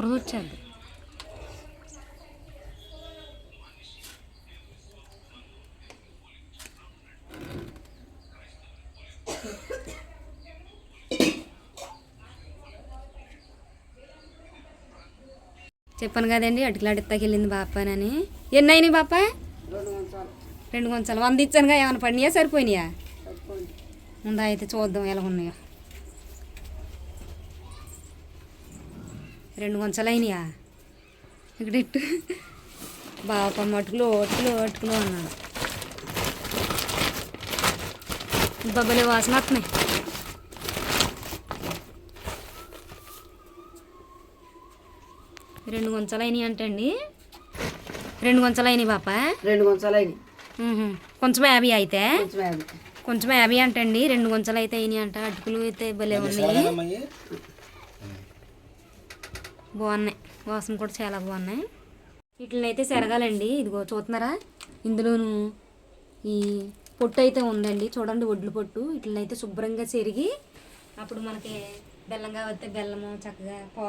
దురద వచ్చేది చెప్పాను కదండి అటుకులాడిత్తాకి వెళ్ళింది బాపానని. ఎన్ని అయినాయి బాపా? రెండు కొంచాలు. వంద ఇచ్చానుగా ఏమైనా పడినాయా? సరిపోయినాయా? ఉందా అయితే చూద్దాం ఎలా ఉన్నాయో. రెండు కొంచెలు అయినాయా ఇక్కడ ఇట్టు. బాప మటుకులు ఓటుకులు ఓటుకులు అన్నాడు బబ్బలే వాసన వస్తున్నాయి. రెండు కొంచెలు అయినాయి అంటండి రెండు కొంచెలు అయినాయి బాప? రెండు కొంచాలు అయినాయి ఉహుం. కొంచెం యాభై అయితే? కొంచెం యాభై. అంటండి రెండు కొంచెలు అయితే అయినాయి అంట. అటుకులు అయితే భలే ఉన్నాయి. బాగున్నాయి. వాసన కూడా చాలా బాగున్నాయి. వీటిని అయితే సెరగాలండి ఇదిగో చూస్తున్నారా? ఇందులోను ఈ పొట్టు అయితే ఉందండి. చూడండి ఒడ్లు పొట్టు. వీటిని అయితే శుభ్రంగా చెరిగి అప్పుడు మనకి బెల్లంగా వస్తే బెల్లము చక్కగా పా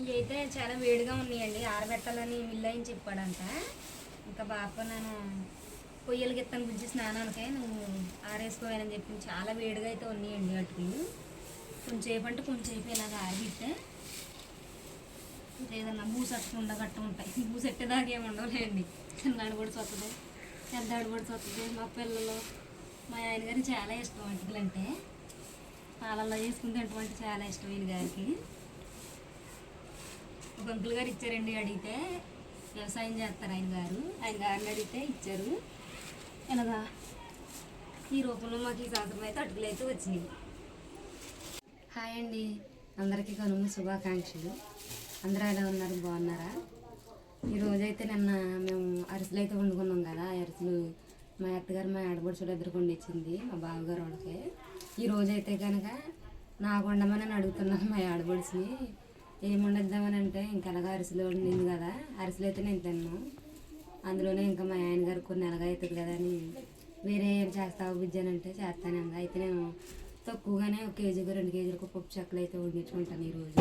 ఇవి అయితే చాలా వేడిగా ఉన్నాయండి. ఆరబెట్టాలని మిల్లయ్యని చెప్పాడంట. ఇంకా బాప నేను పొయ్యలు గిత్తను గుజ్జి స్నానానికే నువ్వు ఆరేసుకోవాలని చెప్పి చాలా వేడిగా అయితే ఉన్నాయండి అటుకులు. కొంచెంసేపు అంటే కొంచెంసేపు ఇలాగ ఆరబెట్టే ఏదన్నా బూసట్టకుండా గట్ట ఉంటాయి. బూసెట్టేదాకా ఏమి ఉండవులేండి. చిన్నాడు కూడా సొత్తది పెద్దాడు కూడా సొత్తది మా పిల్లలు మా ఆయన గారికి చాలా ఇష్టం అటుకులు అంటే పాలల్లో వేసుకుని తింటామంటే చాలా ఇష్టం ఈయన గారికి. ఒక అంకుల్ గారు ఇచ్చారండి అడిగితే వ్యవసాయం చేస్తారు ఆయన గారు. ఆయన గారిని అడిగితే ఇచ్చారు. ఇలాగా ఈ రూపంలో మాకు ఈ సంవత్సరం అయితే అటుకులు అయితే వచ్చినాయి. హాయ్ అండి. అందరికీ కనుమ శుభాకాంక్షలు. అందరూ ఎలా ఉన్నారు? బాగున్నారా? ఈరోజు అయితే నిన్న మేము అరిసెలు అయితే వండుకున్నాం కదా అరిసెలు. మా అత్తగారు మా ఆడబడుచులు ఇద్దరు వండించింది మా బావగారు వాళ్ళకి. ఈ అయితే కనుక నాకు వండమని అని అడుగుతున్నాను మా ఆడబడుచుని ఏం వండిద్దామని అంటే ఇంకా అలాగా అరిసెలు వండింది కదా అరిసెలు అయితే నేను తిన్నాను. అందులోనే ఇంకా మా ఆయన గారు కొన్ని ఎలాగ అవుతుంది కదా అని వేరే ఏం చేస్తావు బుజ్జానంటే చేస్తానండి అయితే నేను తక్కువగానే ఒక కేజీకి రెండు కేజీలకు పప్పు చెక్కలు అయితే వండించుకుంటాను ఈరోజు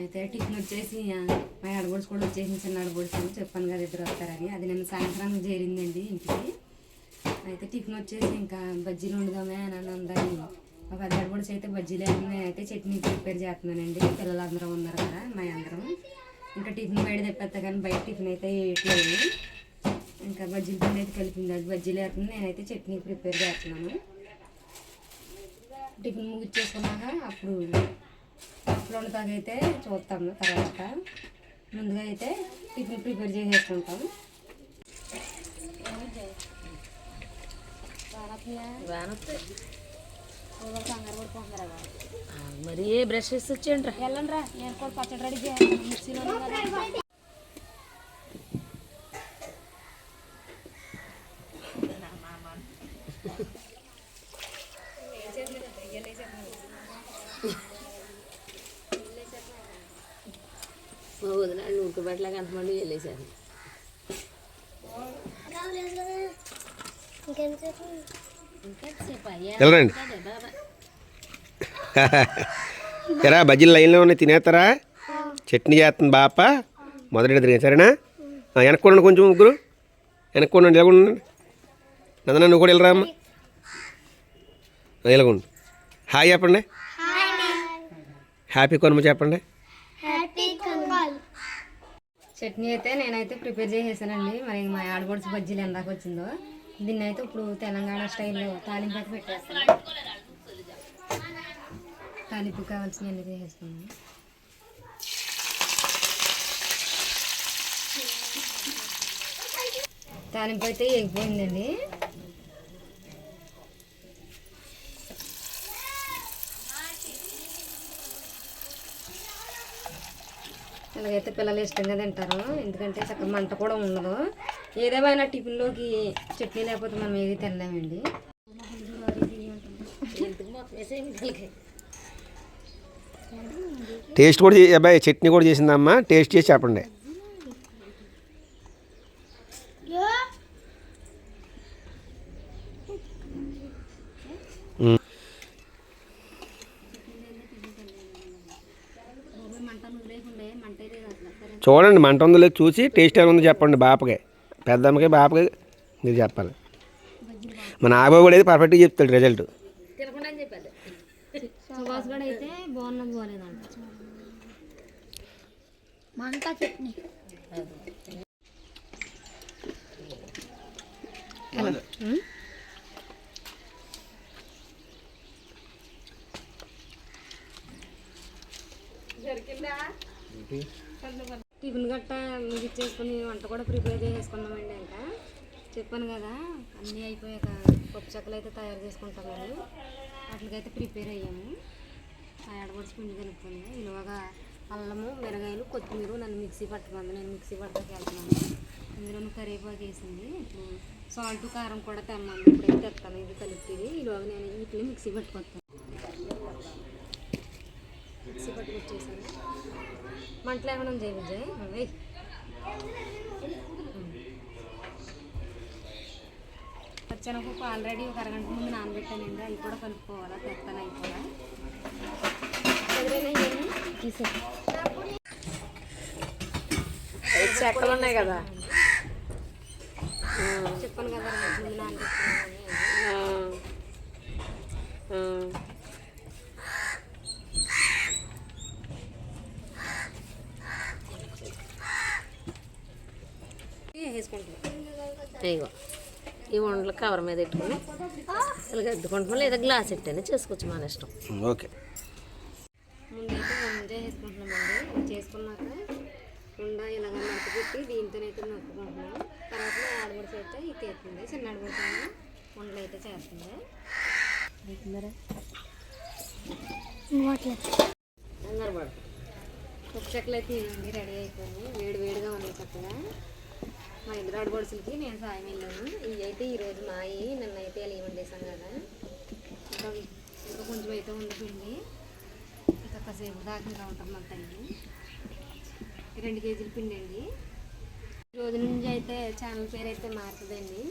అయితే టిఫిన్ వచ్చేసి మా ఆడబడుచు కూడా వచ్చేసి చిన్న ఆడబడుచు అని చెప్పాను కదా ఇద్దరు వస్తారని. అది నేను సాయంత్రానికి చేరిందండి ఇంటికి. అయితే టిఫిన్ వచ్చేసి ఇంకా బజ్జీలు వండుదామే అని ఉందని మా పెద్ద ఆడబడుచు అయితే బజ్జీలు వేయడమే అయితే చట్నీ ప్రిపేర్ చేస్తున్నానండి. పిల్లలందరూ ఉన్నారు కదా మా అందరం. ఇంకా టిఫిన్ బయట తెప్పేస్తా కానీ బయట టిఫిన్ అయితే వేయట్లేదు. ఇంకా బజ్జీల పిండి అయితే కలిపింది అది బజ్జీలు వేస్తుంది నేనైతే చట్నీ ప్రిపేర్ చేస్తున్నాను. టిఫిన్ ముగిచ్చేసుకున్నాక అప్పుడు అప్పుడు వండుతాకైతే చూస్తాము తర్వాత. ముందుగా అయితే టిఫిన్ ప్రిపేర్ చేసేసుకుంటాం. మరి ఏ బ్రష్ వేసి వచ్చేయండి రా వెళ్ళండి రా నేను కూడా పచ్చడి రెడీ చేయాలి. మిక్సీలో ఉంది కదా. మా వదిన ఉడకబెట్టలేక ఎంతమంది వెళ్ళేసారు వెళ్ళరండి. ఎరా బజ్జీలు లైన్లో ఉన్నాయి తినేస్తారా? చట్నీ చేస్తుంది బాప. మొదటి తిరిగి సరేనా? వెనక్కోండి కొంచెం ముగ్గురు. వెనక్కోండి ఇలాగుండండి నందన నువ్వు కూడా వెళ్ళరా అమ్మ ఇలాగుండు హాయ్ చెప్పండి. హ్యాపీ కొనుమ చెప్పండి. చట్నీ అయితే నేనైతే ప్రిపేర్ చేసేసానండి. మరి మా ఆడబడుచు బజ్జీలు ఎందాక వచ్చిందో. దీన్ని అయితే ఇప్పుడు తెలంగాణ స్టైల్లో తాలింపు అయితే పెట్టేస్తాను. తాలింపు కావాల్సినవి చేసేస్తున్నాను తాలింపు అయితే ఎగిపోయిందండి. ఇలాగైతే పిల్లలు ఇష్టంగా తింటారు. ఎందుకంటే చక్కగా మంట కూడా ఉండదు. ఏదేమైనా టిఫిన్లోకి చట్నీ లేకపోతే మనం ఏది తినలేమండి. టేస్ట్ కూడా అబ్బాయి చట్నీ కూడా చేసిందమ్మా. టేస్ట్ చేసి చెప్పండి ఉమ్. మంట నువ్వులేకుండే మంట అయితే చూడండి మంట ఉందో లేదో చూసి టేస్ట్ ఎలా ఉందో చెప్పండి బాపకి. పెద్దమ్మకి బాపకి మీరు చెప్పాలి. మన నాగబాబు కూడా అయితే పర్ఫెక్ట్గా చెప్తాడు రిజల్ట్ తినకుండా టిఫిన్ గట్టా ముగిచ్చేసుకుని వంట కూడా ప్రిపేర్ చేసుకున్నామండి ఇంకా చెప్పాను కదా అన్నీ అయిపోయాక పప్పు చెక్కలు అయితే తయారు చేసుకుంటామండి వాటికైతే ప్రిపేర్ అయ్యాము. ఆ ఎడబడిచి పిండి కలుపుకుంది ఇలాగా అల్లము మిరగాయలు కొత్తిమీర నన్ను మిక్సీ పట్టుకుంది. నేను మిక్సీ పట్టడానికి వెళ్తున్నాను. ఇందులో కరివేపాకు వేసింది. ఇప్పుడు సాల్ట్ కారం కూడా తెమ్మంది ఇప్పుడైతే తెస్తాను. ఇది కలుపుతుంది ఇలాగ నేను వీటిని మిక్సీ పట్టుకొస్తాను. మిక్సీ పట్టుకొచ్చేసాను మంటలు ఏమైనా విజయ్ అవి పచ్చనపప్పు ఆల్రెడీ ఒక అరగంట ముందు నానబెట్టానండి అవి కూడా కలుపుకోవాలా? ఇవన్నీ? తీసేయ్. చెక్కలు ఉన్నాయి కదా. చెప్పాను కదా ముందు నానబెట్టానని ఆ. ఆ. వేసుకుంటాను ఇగో ఈ వంటలు కవర్ మీద పెట్టుకుని ఇలా అద్దుకుంటాం లేదా గ్లాస్ ఎట్టని చేసుకోవచ్చు మన ఇష్టం. ఓకే. ముందైతే ఇది చేసుకున్నాక ఉండ ఇలాగ దీంతోనైతే నొక్కుకుంటున్నాం తర్వాత ఆడబడిసి అయితే ఇది తీస్తుంది చిన్న ఆడబడిసి ఉండలు అయితే చేస్తుంది. కంగారు పడు ఉప్పు చెక్కలు అయితే ఇవ్వండి రెడీ అయిపోయింది. వేడి వేడిగా ఉన్నాయి చక్కగా మా ఇంటి ఆడబడుసులకి నేను సాయం వెళ్ళాను. ఇవి అయితే ఈరోజు మాయి నన్ను అయితే ఇలా వండేసాం కదా. ఇంకా ఇంకా కొంచెం అయితే ఉంది పిండి ఇంకా కాసేపు దాకా ఇంకా ఉంటుంది మన రెండు కేజీల పిండి అండి. ఈ రోజు నుంచి అయితే ఛానల్ పేరు అయితే మారుతుందండి.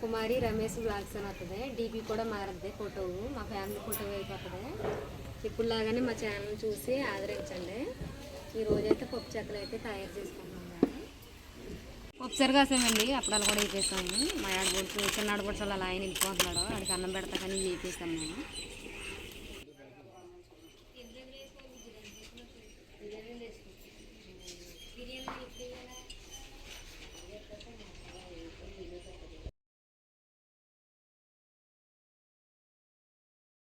కుమారి రమేష్ బ్లాగ్స్ అని వస్తుంది డీపీ కూడా మారుద్ది ఫోటో. మా ఫ్యామిలీ ఫోటో అయిపోతుంది. ఇప్పుడు లాగానే మా ఛానల్ చూసి ఆదరించండి. ఈ రోజైతే పప్పు చెక్కలు అయితే తయారు చేసుకుంటాం. ఒకసారి కాసామండి అప్పుడాలు కూడా వేపేసాము మా ఆడబడుచు చిన్న ఆడబడుచు అలా ఆయన వెళ్ళిపోతున్నాడు వాడికి అన్నం పెడతా కానీ వేపేసాను నేను